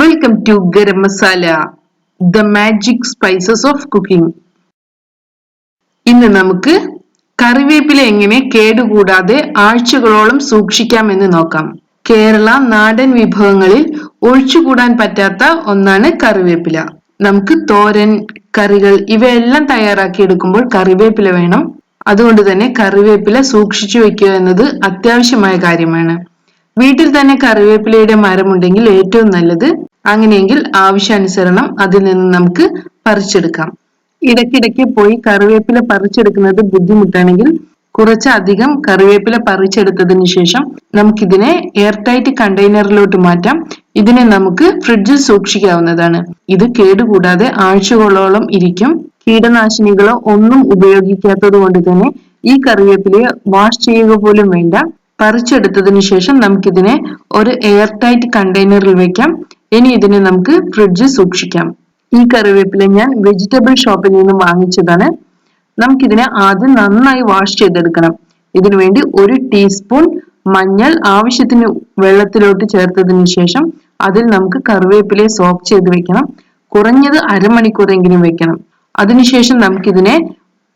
Welcome to Garam Masala the magic spices of cooking ഇന്ന് നമുക്ക് കറിവേപ്പില എങ്ങനെ കേടുകൂടാതെ ആഴ്ചകളോളം സൂക്ഷിക്കാമെന്ന് നോക്കാം. കേരള നാടൻ വിഭവങ്ങളിൽ ഒഴിച്ചുകൂടാൻ പറ്റാത്ത ഒന്നാണ് കറിവേപ്പില. നമുക്ക് തോരൻ കറികൾ ഇവയെല്ലാം തയ്യാറാക്കി എടുക്കുമ്പോൾ കറിവേപ്പില വേണം. അതുകൊണ്ട് തന്നെ കറിവേപ്പില സൂക്ഷിച്ചു വെക്കുക എന്നത് അത്യാവശ്യമായ കാര്യമാണ്. വീട്ടിൽ തന്നെ കറിവേപ്പിലയുടെ മരമുണ്ടെങ്കിൽ ഏറ്റവും നല്ലത് അങ്ങനെയെങ്കിൽ ആവശ്യാനുസരണം അതിൽ നിന്ന് നമുക്ക് പറിച്ചെടുക്കാം. ഇടയ്ക്കിടയ്ക്ക് പോയി കറിവേപ്പില പറിച്ചെടുക്കുന്നത് ബുദ്ധിമുട്ടാണെങ്കിൽ കുറച്ചധികം കറിവേപ്പില പറിച്ചെടുത്തതിന് ശേഷം നമുക്കിതിനെ എയർ ടൈറ്റ് കണ്ടെയ്നറിലോട്ട് മാറ്റാം. ഇതിനെ നമുക്ക് ഫ്രിഡ്ജിൽ സൂക്ഷിക്കാവുന്നതാണ്. ഇത് കേടുകൂടാതെ ആഴ്ചകളോളം ഇരിക്കും. കീടനാശിനികളോ ഒന്നും ഉപയോഗിക്കാത്തത് കൊണ്ട് തന്നെ ഈ കറിവേപ്പിലയെ വാഷ് ചെയ്യുക പോലും വേണ്ട. പറിച്ചെടുത്തതിന് ശേഷം നമുക്കിതിനെ ഒരു എയർ ടൈറ്റ് കണ്ടെയ്നറിൽ വെക്കാം. ഇനി ഇതിനെ നമുക്ക് ഫ്രിഡ്ജിൽ സൂക്ഷിക്കാം. ഈ കറിവേപ്പില ഞാൻ വെജിറ്റബിൾ ഷോപ്പിൽ നിന്ന് വാങ്ങിച്ചതാണ്. നമുക്കിതിനെ ആദ്യം നന്നായി വാഷ് ചെയ്തെടുക്കണം. ഇതിനു വേണ്ടി ഒരു ടീസ്പൂൺ മഞ്ഞൾ ആവശ്യത്തിന് വെള്ളത്തിലോട്ട് ചേർത്തതിന് ശേഷം അതിൽ നമുക്ക് കറിവേപ്പിലയെ സോക്ക് ചെയ്ത് വെക്കണം. കുറഞ്ഞത് അരമണിക്കൂറെങ്കിലും വെക്കണം. അതിനുശേഷം നമുക്കിതിനെ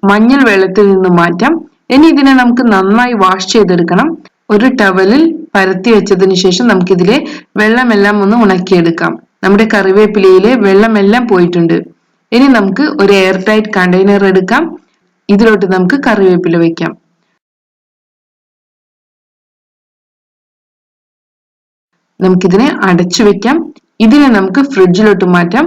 മഞ്ഞൾ വെള്ളത്തിൽ നിന്ന് മാറ്റാം. ഇനി ഇതിനെ നമുക്ക് നന്നായി വാഷ് ചെയ്തെടുക്കണം. ഒരു ടവലിൽ പരത്തി വെച്ചതിന് ശേഷം നമുക്കിതിലെ വെള്ളമെല്ലാം ഒന്ന് ഉണക്കിയെടുക്കാം. നമ്മുടെ കറിവേപ്പിലയിലെ വെള്ളമെല്ലാം പോയിട്ടുണ്ട്. ഇനി നമുക്ക് ഒരു എയർ ടൈറ്റ് കണ്ടെയ്നർ എടുക്കാം. ഇതിലോട്ട് നമുക്ക് കറിവേപ്പില വെക്കാം. നമുക്കിതിനെ അടച്ചു വെക്കാം. ഇതിനെ നമുക്ക് ഫ്രിഡ്ജിലോട്ട് മാറ്റാം.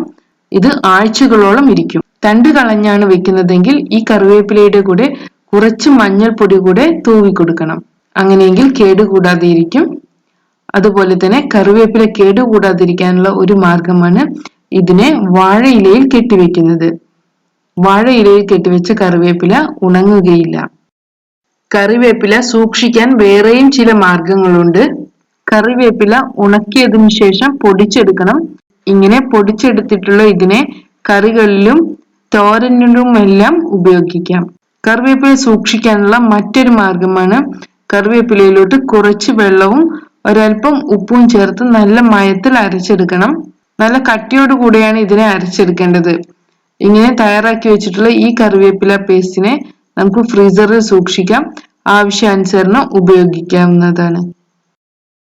ഇത് ആഴ്ചകളോളം ഇരിക്കും. തണ്ട് കളഞ്ഞാണ് വെക്കുന്നതെങ്കിൽ ഈ കറിവേപ്പിലയുടെ കൂടെ കുറച്ച് മഞ്ഞൾപ്പൊടി കൂടെ തൂവി കൊടുക്കണം അങ്ങനെയെങ്കിൽ കേടുകൂടാതെയിരിക്കും. അതുപോലെ തന്നെ കറിവേപ്പില കേടുകൂടാതിരിക്കാനുള്ള ഒരു മാർഗമാണ് ഇതിനെ വാഴയിലയിൽ കെട്ടിവെക്കുന്നത്. വാഴയിലയിൽ കെട്ടിവെച്ച കറിവേപ്പില ഉണങ്ങുകയില്ല. കറിവേപ്പില സൂക്ഷിക്കാൻ വേറെയും ചില മാർഗങ്ങളുണ്ട്. കറിവേപ്പില ഉണക്കിയതിനു ശേഷം പൊടിച്ചെടുക്കണം. ഇങ്ങനെ പൊടിച്ചെടുത്തിട്ടുള്ള ഇതിനെ കറികളിലും തോരനിലുമെല്ലാം ഉപയോഗിക്കാം. കറിവേപ്പില സൂക്ഷിക്കാനുള്ള മറ്റൊരു മാർഗമാണ് കറിവേപ്പിലയിലോട്ട് കുറച്ച് വെള്ളവും ഒരൽപ്പം ഉപ്പും ചേർത്ത് നല്ല മയത്തിൽ അരച്ചെടുക്കണം. നല്ല കട്ടിയോട് കൂടിയാണ് ഇതിനെ അരച്ചെടുക്കേണ്ടത്. ഇങ്ങനെ തയ്യാറാക്കി വെച്ചിട്ടുള്ള ഈ കറിവേപ്പില പേസ്റ്റിനെ നമുക്ക് ഫ്രീസറിൽ സൂക്ഷിക്കാം. ആവശ്യാനുസരണം ഉപയോഗിക്കാവുന്നതാണ്.